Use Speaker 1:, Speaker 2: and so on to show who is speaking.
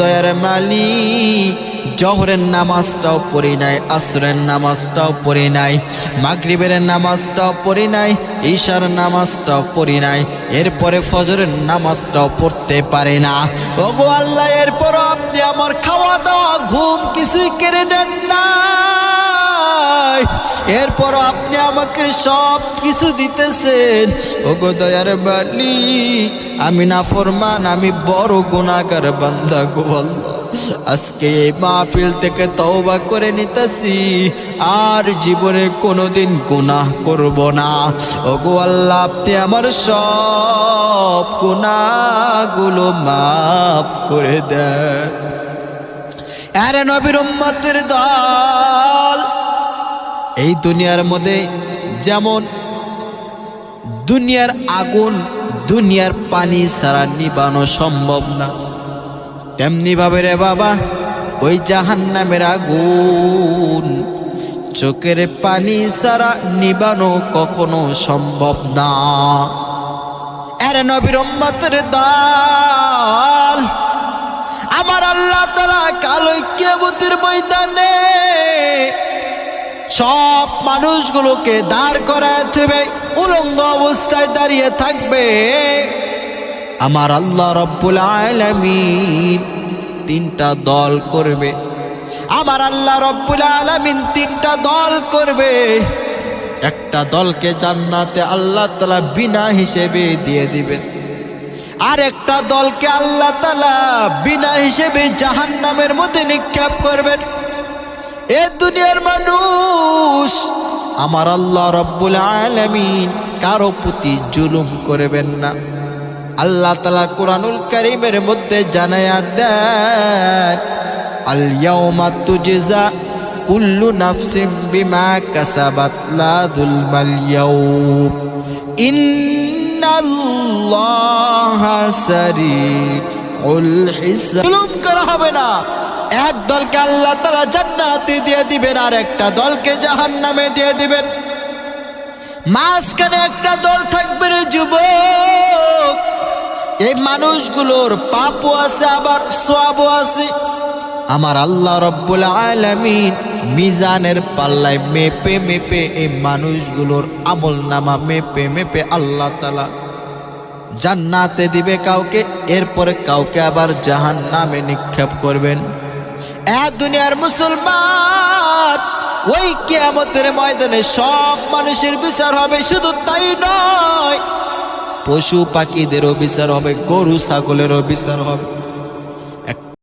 Speaker 1: দয়ার মালিক, জহরের নামাজটাও পড়ি নাই, আসরের নামাজটাও পড়ি নাই, মাগরিবের নামাজটাও পড়ি নাই, ঈশার নামাজটাও পড়ি নাই, এরপরে ফজরের নামাজটাও পড়তে পারে না। ওগো আল্লাহ এরপর আপনি আমার খাওয়া দাওয়া, ঘুম কিছুই কেড়ে নেন না এরপর আপনি আমাকে সব কিছু দিতেছেন। ওগো দয়ার আমি না ফরমান আমি বড় গুণাগার বান্দা গো আজকে এই মাহফিল থেকে তওবা করে নিতেছি, আর জীবনে কোনোদিন গুনাহ করব না। ওগো আল্লাহ, আপনি আমার সব গুনাহগুলো মাফ করে দেন। আরে নবীর উম্মতের দল এই দুনিয়ার মধ্যে যেমন দুনিয়ার আগুন, দুনিয়ার পানি ছাড়া নিবানো সম্ভব না। তেমনি ভাবে রে বাবা, ওই জাহান নামের আগুন, চোখের পানি ছাড়া নিবানো কখনো সম্ভব না। এর নবীর দল, আমার আল্লাহ তালা কালো কেবতের ময়দানে সব মানুষগুলোকে দাঁড় করায় থাকবে উলঙ্গ অবস্থায় দাঁড়িয়ে থাকবে। আমার আল্লাহ রব্বুল আলামিন তিনটা দল করবে। আমার আল্লাহ রব্বুল আলামিন তিনটা দল করবে। একটা দলকে জান্নাতে আল্লাহ তালা বিনা হিসেবে দিয়ে দিবেন। আর একটা দলকে আল্লাহ তালা বিনা হিসেবে জাহান নামের মধ্যে নিক্ষেপ করবেন। এ দুনিয়ার মানুষ, আমার আল্লাহ রব্বুল আলামিন কারও প্রতি জুলুম করবেন না। আল্লাহ তালা কোরআনুল করিমের মধ্যে জানায়া দেন, আল ইয়াউমা তুজজা কুল্লু নাফসিম বিমা করা হবে না। এক দলকে আল্লাহ তাআলা জান্নাতে দিয়ে দিবেন, আর একটা দলকে জাহান্নামে দিয়ে দিবেন। মাঝখানে একটা দল থাকবে রে এই মানুষগুলোর পাপও আছে, আবার সোয়াবও আছে। আমার আল্লাহ রব্বুল আলামিন মিজানের পাল্লায় মেপে মেপে এই মানুষগুলোর আমল নামা মেপে মেপে আল্লাহ তালা জান্নাতে দিবে কাউকে, এরপরে কাউকে আবার জাহান নামে নিক্ষেপ করবেন। দুনিয়ার মুসলমান, ওই কেয়ামতের ময়দানে সব মানুষের বিচার হবে, শুধু তাই নয়, পশু পাখিদেরও বিচার হবে, গরু, ছাগলেরও বিচার হবে।